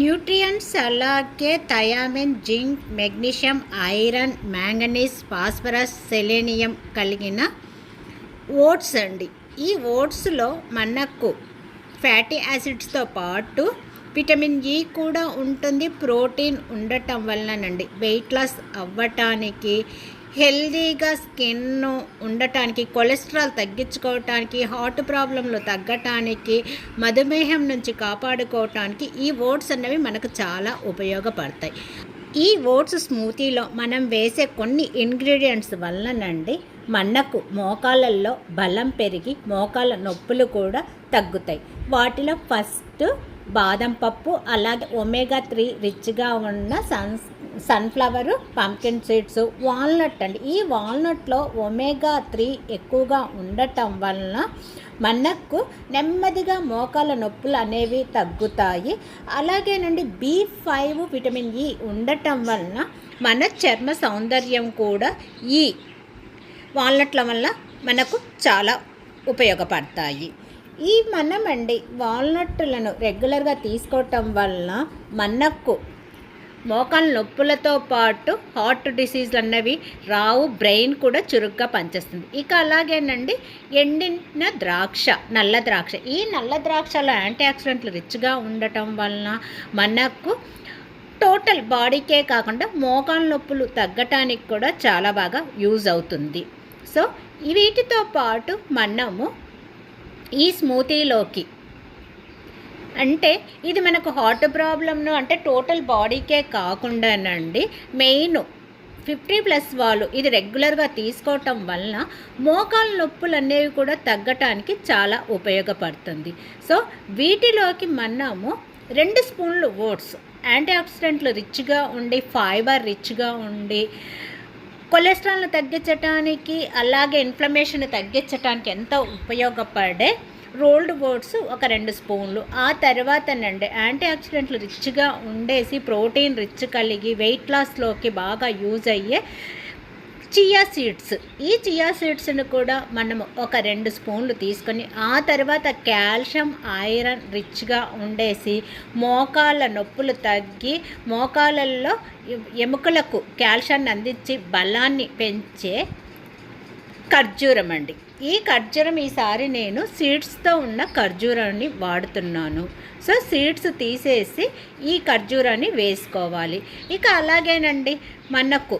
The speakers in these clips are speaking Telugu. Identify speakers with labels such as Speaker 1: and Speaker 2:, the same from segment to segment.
Speaker 1: న్యూట్రియంట్స్ అలాగే thiamine zinc magnesium iron manganese phosphorus selenium కలిగిన ఓట్స్ అండి. ఈ ఓట్స్లో మనకు ఫ్యాటీ యాసిడ్స్తో పాటు విటమిన్ ఈ కూడా ఉంటుంది. ప్రోటీన్ ఉండటం వలనండి వెయిట్ లాస్ అవ్వటానికి హెల్దీగా స్కిన్ ఉండటానికి కొలెస్ట్రాల్ తగ్గించుకోవటానికి హార్ట్ ప్రాబ్లంలు తగ్గటానికి మధుమేహం నుంచి కాపాడుకోవటానికి ఈ ఓట్స్ అనేవి మనకు చాలా ఉపయోగపడతాయి. ఈ ఓట్స్ స్మూతీలో మనం వేసే కొన్ని ఇంగ్రీడియంట్స్ వలనండి మనకు మోకాళ్ళల్లో బలం పెరిగి మోకాళ్ళ నొప్పులు కూడా తగ్గుతాయి. వాటిలో ఫస్ట్ బాదం పప్పు అలాగే ఒమేగా త్రీ రిచ్గా ఉన్న సన్స్ సన్ఫ్లవర్ పంకిన్ సీడ్స్ వాల్నట్ అండి. ఈ వాల్నట్లో ఒమేగా త్రీ ఎక్కువగా ఉండటం వలన మనకు నెమ్మదిగా మోకాల నొప్పులు అనేవి తగ్గుతాయి. అలాగేనండి బి ఫైవ్ విటమిన్ ఈ ఉండటం వలన మన చర్మ సౌందర్యం కూడా ఈ వాల్నట్ల వల్ల మనకు చాలా ఉపయోగపడతాయి. ఈ మనమండి వాల్నట్లను రెగ్యులర్గా తీసుకోవటం వలన మనకు మోకాల నొప్పులతో పాటు హార్ట్ డిసీజ్లు అన్నవి రావు బ్రెయిన్ కూడా చురుగ్గా పనిచేస్తుంది. ఇక అలాగేనండి ఎండిన ద్రాక్ష నల్ల ద్రాక్ష. ఈ నల్ల ద్రాక్షలో యాంటీ ఆక్సిడెంట్లు రిచ్గా ఉండటం వలన మనకు టోటల్ బాడీకే కాకుండా మోకాల నొప్పులు తగ్గటానికి కూడా చాలా బాగా యూజ్ అవుతుంది. సో వీటితో పాటు మనము ఈ స్మూతీలోకి అంటే ఇది మనకు హార్ట్ ప్రాబ్లమ్ను అంటే టోటల్ బాడీకే కాకుండానండి మెయిన్ ఫిఫ్టీ ప్లస్ వాళ్ళు ఇది రెగ్యులర్గా తీసుకోవటం వలన మోకాల నొప్పులు అనేవి కూడా తగ్గటానికి చాలా ఉపయోగపడుతుంది. సో వీటిలోకి మనము రెండు స్పూన్లు ఓట్స్ యాంటీ ఆక్సిడెంట్లు రిచ్గా ఉండి ఫైబర్ రిచ్గా ఉండి కొలెస్ట్రాల్ను తగ్గించడానికి అలాగే ఇన్ఫ్లమేషన్ తగ్గించడానికి ఎంతో ఉపయోగపడే రోల్డ్ ఓట్స్ ఒక రెండు స్పూన్లు. ఆ తర్వాతనండి యాంటీ ఆక్సిడెంట్లు రిచ్గా ఉండేసి ప్రోటీన్ రిచ్ కలిగి వెయిట్ లాస్లోకి బాగా యూజ్ అయ్యే చియా సీడ్స్. ఈ చియా సీడ్స్ని కూడా మనము ఒక రెండు స్పూన్లు తీసుకొని ఆ తర్వాత కాల్షియం ఐరన్ రిచ్గా ఉండేసి మోకాళ్ళ నొప్పులు తగ్గి మోకాళ్ళల్లో ఎముకలకు కాల్షియాన్ని అందించి బలాన్ని పెంచే ఖర్జూరం అండి. ఈ ఖర్జూరం ఈసారి నేను సీడ్స్తో ఉన్న ఖర్జూరాన్ని వాడుతున్నాను. సో సీడ్స్ తీసేసి ఈ ఖర్జూరాన్ని వేసుకోవాలి. ఇక అలాగేనండి మనకు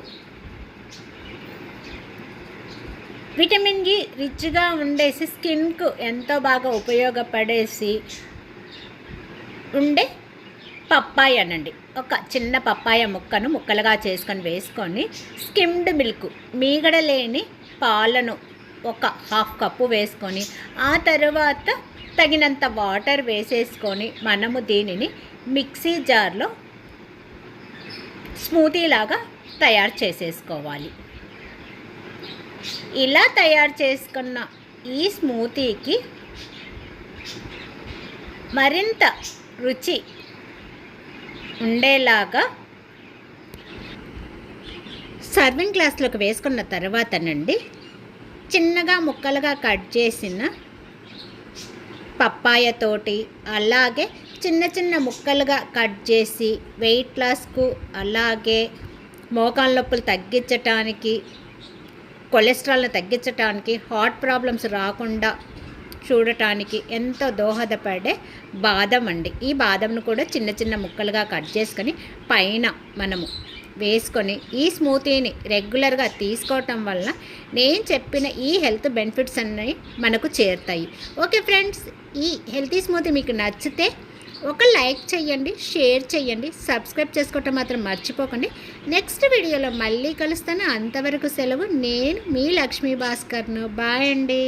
Speaker 1: విటమిన్ జి రిచ్గా ఉండేసి స్కిన్కు ఎంతో బాగా ఉపయోగపడేసి ఉండే పప్పాయ అనండి. ఒక చిన్న పప్పాయ ముక్కను ముక్కలుగా చేసుకొని వేసుకొని స్కిమ్డ్ మిల్క్ మీగడ లేని పాలను ఒక హాఫ్ కప్పు వేసుకొని ఆ తర్వాత తగినంత వాటర్ వేసేసుకొని మనము దీనిని మిక్సీ జార్లో స్మూతీలాగా తయారు చేసేసుకోవాలి. ఇలా తయారు చేసుకున్న ఈ స్మూతీకి మరింత రుచి ఉండేలాగా సర్వింగ్ గ్లాస్లోకి వేసుకున్న తర్వాతనండి చిన్నగా ముక్కలుగా కట్ చేసిన పప్పాయతోటి అలాగే చిన్న చిన్న ముక్కలుగా కట్ చేసి వెయిట్ లాస్కు అలాగే మోకాళ్ళ నొప్పులు తగ్గించటానికి కొలెస్ట్రాల్ని తగ్గించటానికి హార్ట్ ప్రాబ్లమ్స్ రాకుండా చూడటానికి ఎంతో దోహదపడే బాదం అండి ఈ బాదంను కూడా చిన్న చిన్న ముక్కలుగా కట్ చేసుకొని పైన మనము వేసుకొని ఈ స్మూతీని రెగ్యులర్గా తీసుకోవటం వల్ల నేను చెప్పిన ఈ హెల్త్ బెనిఫిట్స్ అన్నీ మనకు చేరుతాయి. ఓకే ఫ్రెండ్స్ ఈ హెల్తీ స్మూతీ మీకు నచ్చితే ఒక లైక్ చేయండి షేర్ చేయండి సబ్స్క్రైబ్ చేసుకోవటం మాత్రం మర్చిపోకండి. నెక్స్ట్ వీడియోలో మళ్ళీ కలుస్తాను. అంతవరకు సెలవు. నేను మీ లక్ష్మీ భాస్కర్ను. బాయ్ అండి.